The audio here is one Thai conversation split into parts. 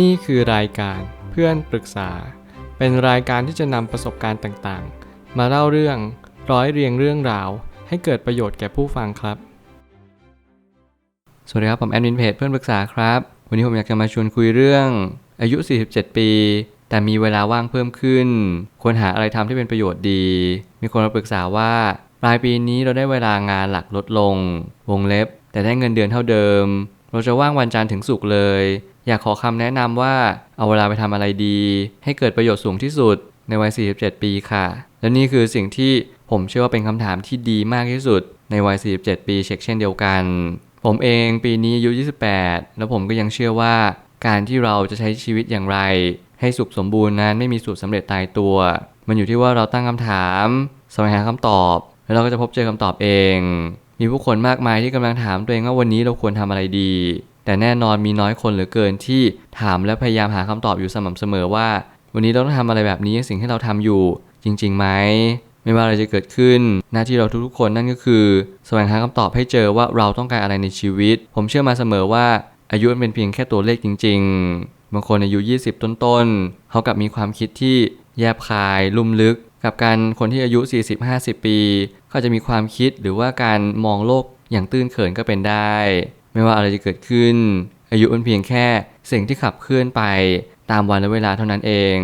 นี่คือรายการเพื่อนปรึกษา เป็นรายการที่จะนำประสบการณ์ต่างๆ มาเล่าเรื่องร้อยเรียงเรื่องราว ให้เกิดประโยชน์แก่ผู้ฟังครับ สวัสดีครับ ผมแอดมินเพจเพื่อนปรึกษาครับ วันนี้ผมอยากจะมาชวนคุยเรื่อง อายุ 47 ปี แต่มีเวลาว่างเพิ่มขึ้น ควรหาอะไรทำที่เป็นประโยชน์ดี มีคนมาปรึกษาว่าปลายปีนี้เราได้เวลางานหลักลดลง วงเล็บ แต่ได้เงินเดือนเท่าเดิม เราจะว่างวันจันทร์ถึงศุกร์เลย อยากขอคำแนะนำว่าเอาเวลาไปทำอะไรดี ให้เกิดประโยชน์สูงที่สุดในวัย 47 ปีค่ะ และนี่คือสิ่งที่ผมเชื่อว่าเป็นคำถามที่ดีมากที่สุดในวัย 47 ปีเช็คเช่นเดียวกัน ผมเองปีนี้อายุ 28 แล้วผมก็ยังเชื่อว่า การที่เราจะใช้ชีวิตอย่างไร ให้สุขสมบูรณ์นั้นไม่มีสูตรสำเร็จตายตัว มันอยู่ที่ว่าเราตั้งคำถามแสวงหาคำตอบ แล้วเราก็จะพบเจอคำตอบเอง มีผู้คนมากมายที่กำลังถามตัวเองว่าวันนี้เราควรทำอะไรดี แต่แน่นอนมีน้อยคนเหลือเกินที่ถามและพยายามหาคำตอบอยู่สม่ำเสมอว่า วันนี้เราต้องทำอะไรแบบนี้สิ่งที่เราทำอยู่จริงๆไหมไม่ว่าอะไรจะเกิดขึ้น หน้าที่เราทุกๆคนนั่นก็คือแสวงหาคำตอบให้เจอว่าเราต้องการอะไรในชีวิต ผมเชื่อมาเสมอว่าอายุมันเป็นเพียงแค่ตัวเลขจริง ๆ บางคนอายุ 20 ต้นๆเขากลับมีความคิดที่แยบคาย ลุ่มลึก กับการคนที่อายุ 40-50 ปีเขาจะมีความคิดหรือว่าการมองโลกอย่างตื้นเขินก็เป็นได้ ไม่ว่าอะไรจะเกิดขึ้น อายุเป็นเพียงแค่สิ่งที่ขับเคลื่อนไปตามวันและเวลาเท่านั้นเอง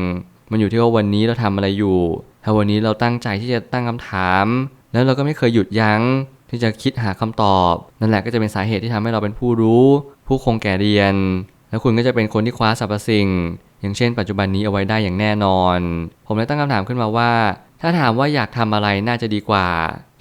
มันอยู่ที่ว่าวันนี้เราทำอะไรอยู่ ถ้าวันนี้เราตั้งใจที่จะตั้งคำถาม แล้วเราก็ไม่เคยหยุดยั้งที่จะคิดหาคำตอบ นั่นแหละก็จะเป็นสาเหตุที่ทำให้เราเป็นผู้รู้ ผู้คงแก่เรียน แล้วคุณก็จะเป็นคนที่คว้าสรรพสิ่ง อย่างเช่น ปัจจุบันนี้เอาไว้ได้อย่างแน่นอน ผมเลยตั้งคำถามขึ้นมาว่า ถ้าถามว่าอยากทำอะไรน่าจะดีกว่า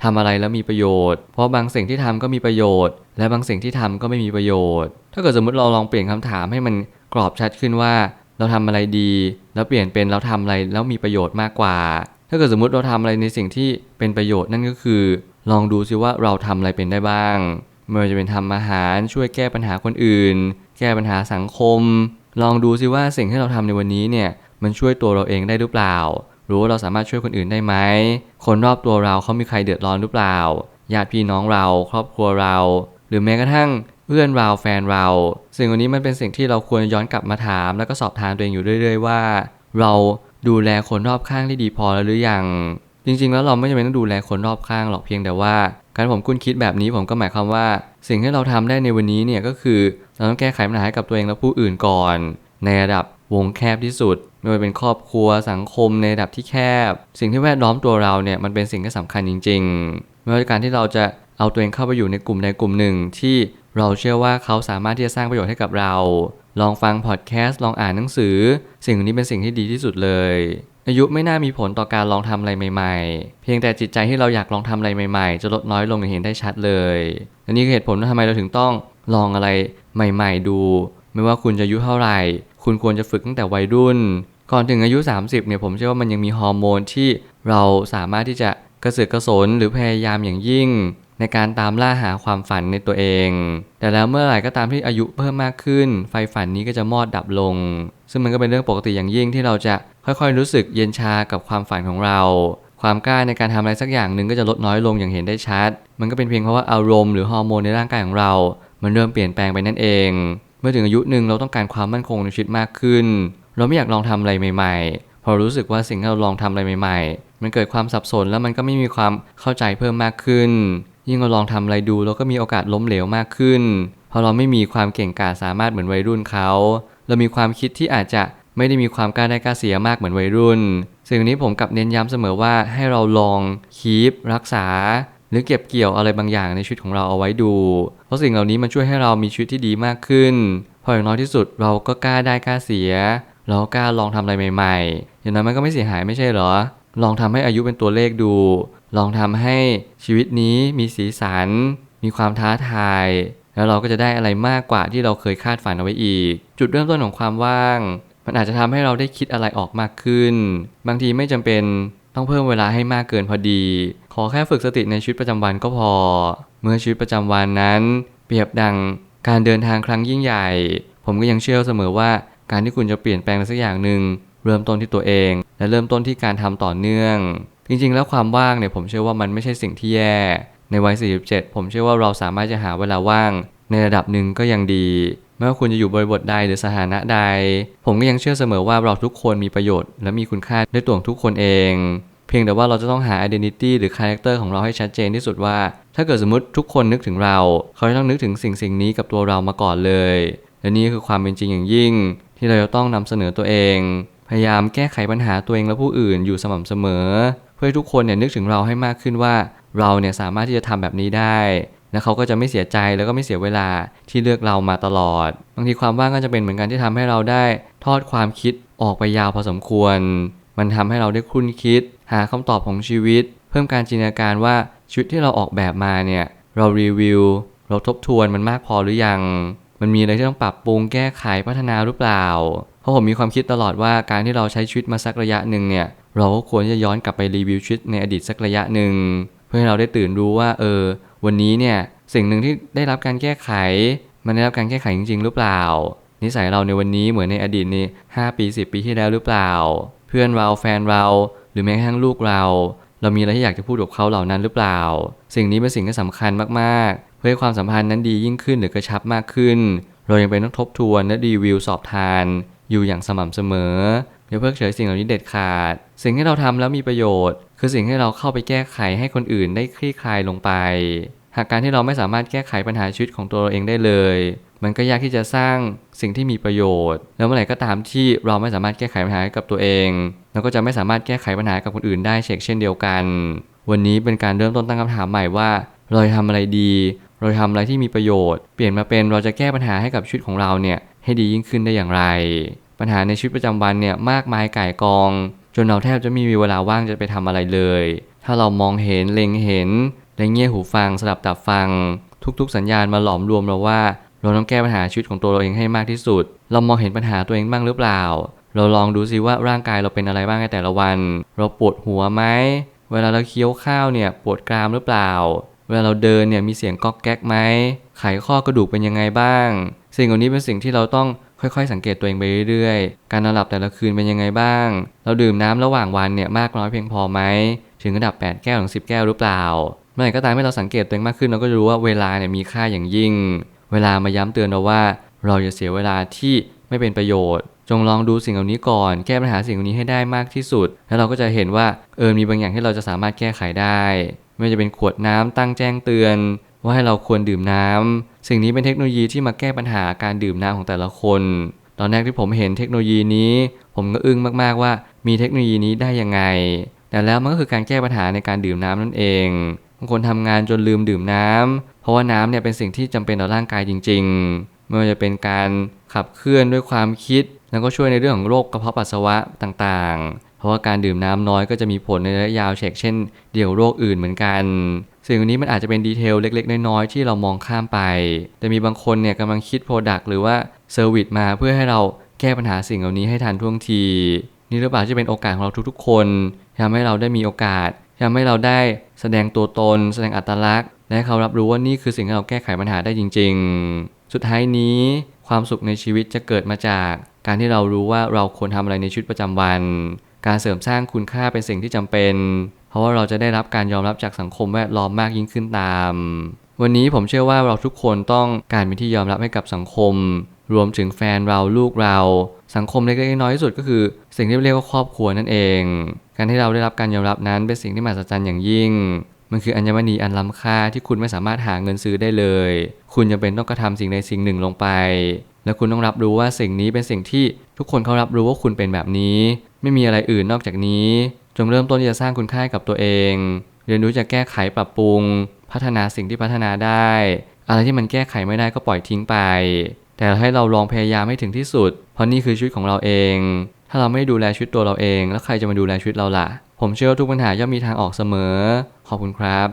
ทำอะไรแล้วมีประโยชน์ เพราะบางสิ่งที่ทำก็มีประโยชน์ และบางสิ่งที่ทำก็ไม่มีประโยชน์ ถ้าเกิดสมมติเราลองเปลี่ยนคำถามให้มันกรอบชัดขึ้นว่า เราทำอะไรดี แล้วเปลี่ยนเป็นเราทำอะไรแล้วมีประโยชน์มากกว่า ถ้าเกิดสมมติเราทำอะไรในสิ่งที่เป็นประโยชน์นั่นก็คือ ลองดูซิว่าเราทำอะไรเป็นได้บ้างไม่ว่าจะเป็นทำอาหารช่วยแก้ปัญหาคนอื่น แก้ปัญหาสังคม ลองดูซิว่าสิ่งที่เราทำในวันนี้เนี่ยมันช่วยตัวเราเองได้หรือเปล่า หรู้ว่าเราสามารถช่วยคนอื่นได้ไหม คนรอบตัวเราเขามีใครเดือดร้อนหรือเปล่า ญาติพี่น้องเราครอบครัวเรา หรือแม้กระทั่งเพื่อนเราแฟนเรา สิ่งวันนี้มันเป็นสิ่งที่เราควรย้อนกลับมาถาม แล้วก็สอบทานตัวเองอยู่เรื่อย ๆ ว่า เราดูแลคนรอบข้างได้ดีพอแล้วหรือยัง จริง ๆ แล้วเราไม่จำเป็นต้องดูแลคนรอบข้างหรอกเพียงแต่ว่า การผมคุ้นคิดแบบนี้ผมก็หมายความว่า สิ่งที่เราทำได้ในวันนี้เนี่ยก็คือเราต้องแก้ไขปัญหาให้กับตัวเองและผู้อื่นก่อน ในระดับวงแคบที่สุดไม่ว่าเป็นครอบครัวสังคมในระดับที่แคบ สิ่งที่แวดล้อมตัวเราเนี่ยมันเป็นสิ่งที่สำคัญจริง ๆ ไม่ว่าการที่เราจะเอาตัวเองเข้าไปอยู่ในกลุ่มใดกลุ่มหนึ่งที่เราเชื่อว่าเขาสามารถที่จะสร้างประโยชน์ให้กับเรา ลองฟังพอดแคสต์ลองอ่านหนังสือ สิ่งนี้เป็นสิ่งที่ดีที่สุดเลย อายุไม่น่ามีผลต่อการลองทำอะไรใหม่ ๆ เพียงแต่จิตใจที่เราอยากลองทำอะไรใหม่ ๆ จะลดน้อยลงอย่างเห็นได้ชัดเลยและนี่คือเหตุผลว่าทำไมเราถึงต้องลองอะไรใหม่ ๆ ดู ไม่ว่าคุณจะอายุเท่าไหร่ คุณควรจะฝึกตั้งแต่วัยรุ่น ก่อนถึงอายุ 30เนี่ยผมเชื่อว่ามันยังมีฮอร์โมนที่เราสามารถที่จะกระเสือกกระสนหรือพยายามอย่างยิ่ง ในการตามล่าหาความฝันในตัวเอง แต่แล้วเมื่อไหร่ก็ตามที่อายุเพิ่มมากขึ้น ไฟฝันนี้ก็จะมอดดับลง ซึ่งมันก็เป็นเรื่องปกติอย่างยิ่งที่เราจะค่อยๆ รู้สึกเย็นชากับความฝันของเรา ความกล้าในการทำอะไรสักอย่างหนึ่งก็จะลดน้อยลงอย่างเห็นได้ชัด มันก็เป็นเพียงเพราะว่าอารมณ์หรือฮอร์โมนในร่างกายของเรา มันเริ่มเปลี่ยนแปลงไปนั่นเอง เมื่อถึงอายุหนึ่งเราต้องการความมั่นคงในชีวิตมากขึ้น เราไม่อยากลองทำอะไรใหม่ๆ พอรู้สึกว่าสิ่งที่เราลองทำอะไรใหม่ ๆ มันเกิดความสับสนแล้วมันก็ไม่มีความเข้าใจเพิ่มมากขึ้น ยิ่งเราลองทำอะไรดูเราก็มีโอกาสล้มเหลวมากขึ้น เพราะเราไม่มีความเก่งกาจสามารถเหมือนวัยรุ่นเขา เรามีความคิดที่อาจจะไม่ได้มีความกล้าได้กล้าเสียมากเหมือนวัยรุ่น สิ่งนี้ผมกับเน้นย้ำเสมอว่าให้เราลองคีปรักษา หรือเก็บเกี่ยวอะไรบางอย่างในชีวิตของเราเอาไว้ดู เพราะสิ่งเหล่านี้มันช่วยให้เรามีชีวิตที่ดีมากขึ้น พออย่างน้อยที่สุดเราก็กล้าได้กล้าเสีย เราก็กล้าลองทำอะไรใหม่ ๆ อย่างนั้นมันก็ไม่เสียหายไม่ใช่เหรอ ลองทำให้อายุเป็นตัวเลขดู ลองทำให้ชีวิตนี้มีสีสัน มีความท้าทาย แล้วเราก็จะได้อะไรมากกว่าที่เราเคยคาดฝันเอาไว้อีก จุดเริ่มต้นของความว่าง มันอาจจะทำให้เราได้คิดอะไรออกมากขึ้น บางทีไม่จำเป็นต้องเพิ่มเวลาให้มากเกินพอดี ขอแค่ฝึกสติในชีวิตประจำวันก็พอ เมื่อชีวิตประจำวันนั้น เปรียบดังการเดินทางครั้งยิ่งใหญ่ ผมก็ยังเชื่อเสมอว่าการที่คุณจะเปลี่ยนแปลงอะไรสักอย่างหนึ่งเริ่มต้นที่ตัวเอง และเริ่มต้นที่การทำต่อเนื่อง จริงๆ แล้วความว่างเนี่ยผมเชื่อว่ามันไม่ใช่สิ่งที่แย่ ในวัย 47 ผมเชื่อว่าเราสามารถจะหาเวลาว่าง ในระดับหนึ่งก็ยังดีไม่ว่าคุณจะอยู่บริบทใดหรือสถานะใด ผมก็ยังเชื่อเสมอว่าเราทุกคนมีประโยชน์ และมีคุณค่าด้วยตัวของทุกคนเอง เพียงแต่ว่าเราจะต้องหา identity หรือ character ของเราให้ชัดเจนที่สุดว่า ถ้าเกิดสมมติทุกคนนึกถึงเรา เขาจะต้องนึกถึงสิ่งสิ่งนี้กับตัวเรามาก่อนเลย และนี่คือความเป็นจริงอย่างยิ่ง ที่เราจะต้องนำเสนอตัวเอง พยายามแก้ไขปัญหาตัวเองและผู้อื่นอยู่สม่ำเสมอ พื่อให้ทุกคนเนี่ยนึกถึงเราให้มากขึ้นว่า เราเนี่ยสามารถที่จะทำแบบนี้ได้และเขาก็จะไม่เสียใจแล้วก็ไม่เสียเวลาที่เลือกเรามาตลอด บางทีความว่างก็จะเป็นเหมือนกันที่ทำให้เราได้ทอดความคิดออกไปยาวพอสมควร มันทำให้เราได้คุ้นคิด หาคำตอบของชีวิต เพิ่มการจินตนาการว่าชีวิตที่เราออกแบบมาเนี่ยเรารีวิว เราทบทวนมันมากพอหรือยัง มันมีอะไรที่ต้องปรับปรุงแก้ไขพัฒนาหรือเปล่า เพราะผมมีความคิดตลอดว่าการที่เราใช้ชีวิตมาสักระยะหนึ่งเนี่ย เราก็ควรจะย้อนกลับไปรีวิวชีวิตในอดีตสักระยะหนึ่ง เพื่อให้เราได้ตื่นรู้ว่า เออ วันนี้เนี่ยสิ่งหนึ่งที่ได้รับการแก้ไข มันได้รับการแก้ไขจริง ๆ หรือเปล่า นิสัยเราในวันนี้เหมือนในอดีตนี่5ปี 10 ปีที่แล้วหรือเปล่า เพื่อนเราแฟนเรา หรือแม้กระทั่งลูกเรา เรามีอะไรที่อยากจะพูดกับเขาเหล่านั้นหรือเปล่า สิ่งนี้เป็นสิ่งที่สำคัญมากๆ เพื่อให้ความสัมพันธ์นั้นดียิ่งขึ้นหรือกระชับมากขึ้น เรายังเป็นต้องทบทวนและรีวิวสอบทาน อยู่อย่างสม่ำเสมอ อย่าเพิกเฉยสิ่งเหล่านี้เด็ดขาด สิ่งที่เราทำแล้วมีประโยชน์ คือสิ่งที่เราเข้าไปแก้ไขให้คนอื่นได้คลี่คลายลงไป หากการที่เราไม่สามารถแก้ไขปัญหาชีวิตของตัวเราเองได้เลย มันก็ยากที่จะสร้างสิ่งที่มีประโยชน์ แล้วเมื่อไหร่ก็ตามที่เราไม่สามารถแก้ไขปัญหาให้กับตัวเองเราก็จะไม่สามารถแก้ไขปัญหากับคนอื่นได้เช่นเช่นเดียวกัน วันนี้เป็นการเริ่มต้นตั้งคำถามใหม่ว่าเราจะทำอะไรดี เราจะทำอะไรที่มีประโยชน์ เปลี่ยนมาเป็นเราจะแก้ปัญหาให้กับชีวิตของเราเนี่ยให้ดียิ่งขึ้นได้อย่างไร ปัญหาในชีวิตประจำวันเนี่ยมากมายก่ายกอง จนเราแทบจะไม่มีเวลาว่างจะไปทำอะไรเลย ถ้าเรามองเห็นเล็งเห็นและเงี่ยหูฟังสลับตับฟัง ทุกๆ สัญญาณมาหลอมรวมเราว่า เราต้องแก้ปัญหาชีวิตของตัวเราเองให้มากที่สุด เรามองเห็นปัญหาตัวเองบ้างหรือเปล่า เราลองดูซิว่าร่างกายเราเป็นอะไรบ้างในแต่ละวัน เราปวดหัวไหมเวลาเราเคี้ยวข้าวเนี่ยปวดกรามหรือเปล่า เวลาเราเดินเนี่ยมีเสียงก๊อกแก๊กไหมไขข้อกระดูกเป็นยังไงบ้าง สิ่งเหล่านี้เป็นสิ่งที่เราต้อง ค่อยๆ สังเกตตัวเองไปเรื่อยๆ การนอนหลับแต่ละคืนเป็นยังไงบ้าง เราดื่มน้ำระหว่างวันเนี่ยมากน้อยเพียงพอไหม ถึงระดับ 8 แก้วถึง 10 แก้วหรือเปล่า เมื่อไหร่ก็ตามที่เราสังเกตตัวเองมากขึ้นเราก็จะรู้ว่าเวลาเนี่ยมีค่าอย่างยิ่ง เวลามาย้ำเตือนเราว่า เราจะเสียเวลาที่ไม่เป็นประโยชน์ จงลองดูสิ่งเหล่านี้ก่อน แก้ปัญหาสิ่งเหล่านี้ให้ได้มากที่สุด แล้วเราก็จะเห็นว่าเออมีบางอย่างที่เราจะสามารถแก้ไขได้ ไม่ว่าจะเป็นขวดน้ำตั้งแจ้งเตือน ว่าให้เราควรดื่มน้ำ สิ่งนี้เป็นเทคโนโลยีที่มาแก้ปัญหาการดื่มน้ำของแต่ละคน ตอนแรกที่ผมเห็นเทคโนโลยีนี้ ผมก็อึ้งมากๆว่ามีเทคโนโลยีนี้ได้ยังไง แต่แล้วมันก็คือการแก้ปัญหาในการดื่มน้ำนั่นเองบางคนทำงานจนลืมดื่มน้ำเพราะว่าน้ำเนี่ยเป็นสิ่งที่จำเป็นต่อร่างกายจริงๆไม่ว่าจะเป็นการขับเคลื่อนด้วยความคิด แล้วก็ช่วยในเรื่องของโรคกระเพาะปัสสาวะต่างๆ เพราะว่าการดื่มน้ำน้อยก็จะมีผลในระยะยาวเช่นเช่นเดี่ยวโรคอื่นเหมือนกัน สิ่งนี้มันอาจจะเป็นดีเทลเล็ก ๆ น้อยๆที่เรามองข้ามไป แต่มีบางคนเนี่ยกำลังคิดโปรดักต์หรือว่าเซอร์วิสมาเพื่อให้เราแก้ปัญหาสิ่งเหล่านี้ให้ทันท่วงที นี่หรือเปล่าที่เป็นโอกาสของเราทุกๆ คนทำให้เราได้มีโอกาสทำให้เราได้แสดงตัวตน แสดงอัตลักษณ์ และให้เขารับรู้ว่านี่คือสิ่งที่เราแก้ไขปัญหาได้จริง ๆ สุดท้ายนี้ ความสุขในชีวิตจะเกิดมาจากการที่เรารู้ว่าเราควรทำอะไรในชีวิตประจำวัน การเสริมสร้างคุณค่าเป็นสิ่งที่จำเป็น เพราะว่าเราจะได้รับการยอมรับจากสังคมแวดล้อมมากยิ่งขึ้นตาม วันนี้ผมเชื่อว่าเราทุกคนต้องการเป็นที่ยอมรับให้กับสังคม รวมถึงแฟนเราลูกเรา สังคมเล็กๆน้อยที่สุดก็คือ สิ่งที่เรียกว่าครอบครัวนั่นเอง การที่เราได้รับการยอมรับนั้นเป็นสิ่งที่มหัศจรรย์อย่างยิ่ง มันคืออัญมณีอันล้ำค่าที่คุณไม่สามารถหาเงินซื้อได้เลย คุณจำเป็นต้องกระทำสิ่งใดสิ่งหนึ่งลงไป และคุณต้องรับรู้ว่าสิ่งนี้เป็นสิ่งที่ทุกคนเขารับรู้ว่าคุณเป็นแบบนี้ ไม่มีอะไรอื่นนอกจากนี้ จงเริ่มต้นที่จะสร้างคุณค่าให้กับตัวเอง เรียนรู้จะแก้ไขปรับปรุง พัฒนาสิ่งที่พัฒนาได้ อะไรที่มันแก้ไขไม่ได้ก็ปล่อยทิ้งไป แต่ให้เราลองพยายามให้ถึงที่สุด เพราะนี่คือชีวิตของเราเอง ถ้าเราไม่ดูแลชีวิตตัวเราเอง แล้วใครจะมาดูแลชีวิตเราล่ะ ผมเชื่อว่าทุกปัญหาย่อมมีทางออกเสมอ ขอบคุณครับ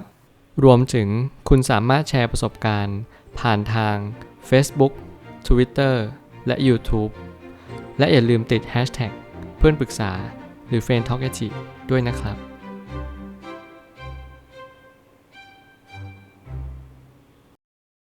รวมถึงคุณสามารถแชร์ประสบการณ์ ผ่านทาง Facebook Twitter และ YouTube และอย่าลืมติด Hashtag เพื่อนปรึกษาหรือ f r ร e n d Talk ด้วยนะครับ